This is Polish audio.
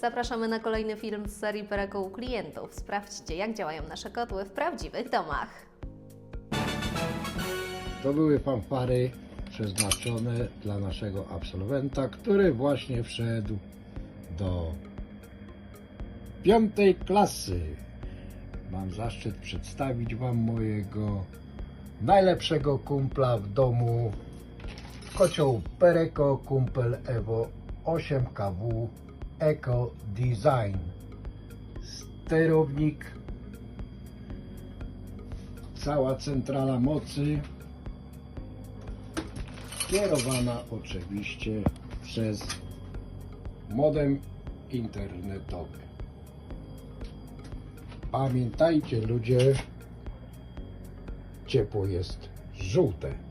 Zapraszamy na kolejny film z serii Pereko u klientów. Sprawdźcie, jak działają nasze kotły w prawdziwych domach. To były fanfary przeznaczone dla naszego absolwenta, który właśnie wszedł do piątej klasy. Mam zaszczyt przedstawić Wam mojego najlepszego kumpla w domu. Kocioł Pereko Kumpel Evo 8KW Eco Design. Sterownik, cała centrala mocy kierowana oczywiście przez modem internetowy. Pamiętajcie ludzie, ciepło jest żółte.